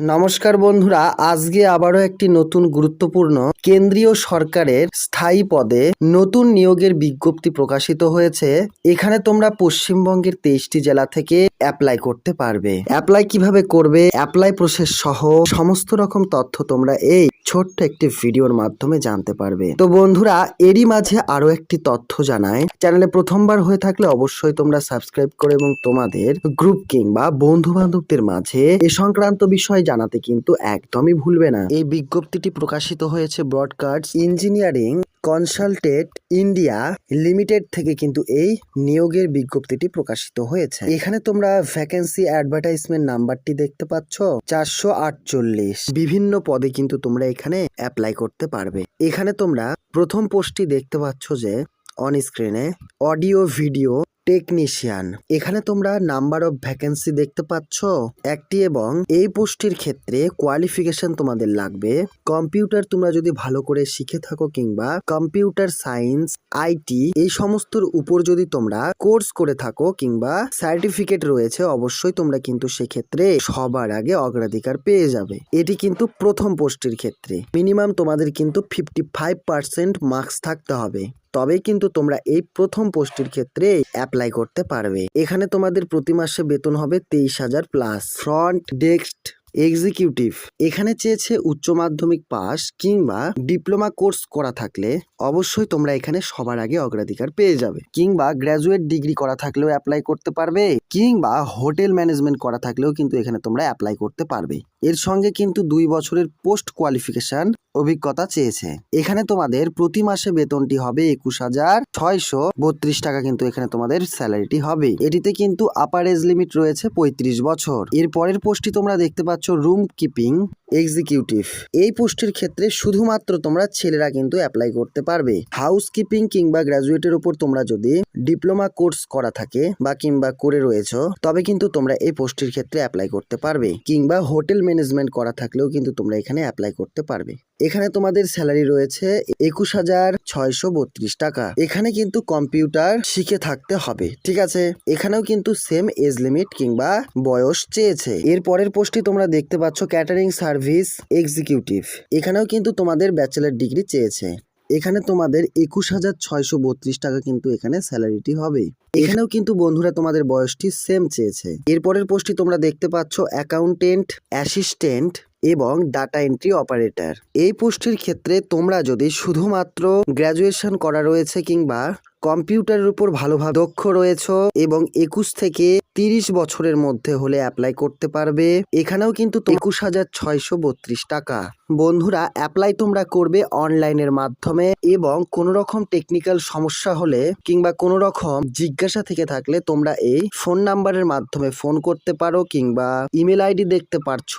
নমস্কার বন্ধুরা, আজকে আবারও একটি নতুন গুরুত্বপূর্ণ কেন্দ্রীয় সরকারের স্থায়ী পদে নতুন নিয়োগের বিজ্ঞপ্তি প্রকাশিত হয়েছে। এখানে তোমরা পশ্চিমবঙ্গের তেইশটি জেলা থেকে অ্যাপ্লাই করতে পারবে। অ্যাপ্লাই কীভাবে করবে? অ্যাপ্লাই প্রসেস সহ সমস্ত রকম তথ্য তোমরা এই ছোট্ট একটি ভিডিওর মাধ্যমে জানতে পারবে। তো বন্ধুরা, এরই মাঝে আরও একটি তথ্য জানায় চ্যানেলে প্রথমবার হয়ে থাকলে অবশ্যই তোমরা সাবস্ক্রাইব করে এবং তোমাদের গ্রুপ কিংবা বন্ধু বান্ধবদের মাঝে এ সংক্রান্ত বিষয় জানাতে কিন্তু একদমই ভুলবে না। এই বিজ্ঞপ্তিটি প্রকাশিত হয়েছে broadcast engineering consultants India limited থেকে কিন্তু এই নিয়োগের বিজ্ঞপ্তিটি প্রকাশিত হয়েছে। এখানে তোমরা ভ্যাকেন্সি অ্যাডভার্টাইজমেন্ট নাম্বারটি দেখতে পাচ্ছ, চারশো আটচল্লিশ। বিভিন্ন পদে কিন্তু তোমরা এখানে অ্যাপ্লাই করতে পারবে। এখানে তোমরা প্রথম পোস্টটি দেখতে পাচ্ছ যে অন স্ক্রিনে অডিও ভিডিও টেকনিশিয়ান। এখানে তোমরা নাম্বার অফ ভ্যাকেন্সি দেখতে পাচ্ছ একটি এবং এই পোস্টটির ক্ষেত্রে কোয়ালিফিকেশন তোমাদের লাগবে। কম্পিউটার তোমরা যদি ভালো করে শিখে থাকো কিংবা কম্পিউটার সায়েন্স, আইটি এই সমস্তর উপর যদি তোমরা কোর্স করে থাকো কিংবা সার্টিফিকেট রয়েছে, অবশ্যই তোমরা কিন্তু সেক্ষেত্রে সবার আগে অগ্রাধিকার পেয়ে যাবে। এটি কিন্তু প্রথম পোস্টের ক্ষেত্রে। মিনিমাম তোমাদের কিন্তু ফিফটি ফাইভ পার্সেন্ট মার্কস থাকতে হবে। তবেই কিন্তু তোমরা এই প্রথম পোস্টের ক্ষেত্রে অ্যাপ্লাই করতে পারবে। এখানে তোমাদের প্রতি মাসে বেতন হবে তেইশ হাজার প্লাস ফ্রন্ট ডেস্ক এক্সিকিউটিভ। এখানে চেয়েছে উচ্চ মাধ্যমিক পাস কিংবা ডিপ্লোমা কোর্স করা থাকলে অবশ্যই তোমরা এখানে সবার আগে অগ্রাধিকার পেয়ে যাবে। কিংবা গ্র্যাজুয়েট ডিগ্রি করা থাকলেও অ্যাপ্লাই করতে পারবে, কিংবা হোটেল ম্যানেজমেন্ট করা থাকলেও কিন্তু এখানে তোমরা অ্যাপ্লাই করতে পারবে। এর সঙ্গে কিন্তু দুই বছরের পোস্ট কোয়ালিফিকেশন অভিজ্ঞতা চেয়েছে। এখানে তোমাদের প্রতি মাসে বেতনটি হবে একুশ হাজার ছয়শো বত্রিশ টাকা কিন্তু এখানে তোমাদের স্যালারিটি হবে। এটিতে কিন্তু আপার এজ লিমিট রয়েছে পঁয়ত্রিশ বছর। এর পরের পোস্টটি তোমরা দেখতে পাচ্ছ রুম কিপিং এক্সিকিউটিভ এই পোস্টের ক্ষেত্রে শুধুমাত্র তোমরা ছেলেরা কিন্তু অ্যাপ্লাই করতে পারবে। হাউস কিপিং কিংবা গ্র্যাজুয়েটের উপর তোমরা যদি ডিপ্লোমা কোর্স করা থাকে বা কিংবা করে রয়েছো, তবে কিন্তু তোমরা এই পোস্টের ক্ষেত্রে অ্যাপ্লাই করতে পারবে। কিংবা হোটেল ম্যানেজমেন্ট করা থাকলেও কিন্তু তোমরা এখানে অ্যাপ্লাই করতে পারবে। এখানে তোমাদের স্যালারি রয়েছে একুশ হাজার ছয়শো বত্রিশ টাকা। এখানে কিন্তু কম্পিউটার শিখে থাকতে হবে, ঠিক আছে? এখানেও কিন্তু সেম এজ লিমিট কিংবা বয়স চেয়েছে। এর পরের পোস্টটি তোমরা দেখতে পাচ্ছ ক্যাটারিং সার্ভিস এক্সিকিউটিভ। এখানেও কিন্তু তোমাদের ব্যাচেলার ডিগ্রি চেয়েছে। এখানে তোমাদের একুশ হাজার ছয়শো বত্রিশ টাকা কিন্তু এখানে স্যালারিটি হবে। এখানেও কিন্তু বন্ধুরা তোমাদের বয়সটি সেম চেয়েছে। এরপরের পোস্টটি তোমরা দেখতে পাচ্ছ অ্যাকাউন্টেন্ট অ্যাসিস্ট্যান্ট এবং ডাটা এন্ট্রি অপারেটর এই পোস্টের ক্ষেত্রে তোমরা যদি শুধুমাত্র গ্র্যাজুয়েশন করা রয়েছে কিংবা কম্পিউটারের উপর ভালোভাবে দক্ষ রয়েছ এবং একুশ থেকে তিরিশ বছরের মধ্যে হলে অ্যাপ্লাই করতে পারবে। এখানেও কিন্তু একুশ হাজার ছয়শো বত্রিশ টাকা। বন্ধুরা, অ্যাপ্লাই তোমরা করবে অনলাইনের মাধ্যমে এবং কোনো রকম টেকনিক্যাল সমস্যা হলে কিংবা কোনো রকম জিজ্ঞাসা থেকে থাকলে তোমরা এই ফোন নাম্বারের মাধ্যমে ফোন করতে পারো কিংবা ইমেল আইডি দেখতে পারছ।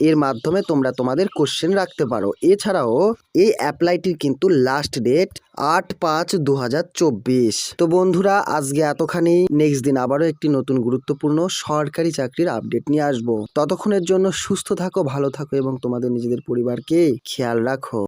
এর মাধ্যমে তোমরা তোমাদের কোশ্চেন রাখতে পারো। এছাড়াও এই অ্যাপ্লাইটির কিন্তু লাস্ট ডেট আট পাঁচ দু হাজার চব্বিশ তো বন্ধুরা, আজকে এতখানি। নেক্সট দিন আবারও একটি নতুন গুরুত্বপূর্ণ সরকারি চাকরির আপডেট নিয়ে আসব। ততক্ষণের জন্য সুস্থ থাকো, ভালো থাকো এবং তোমাদের নিজেদের পরিবারকে খেয়াল রাখো।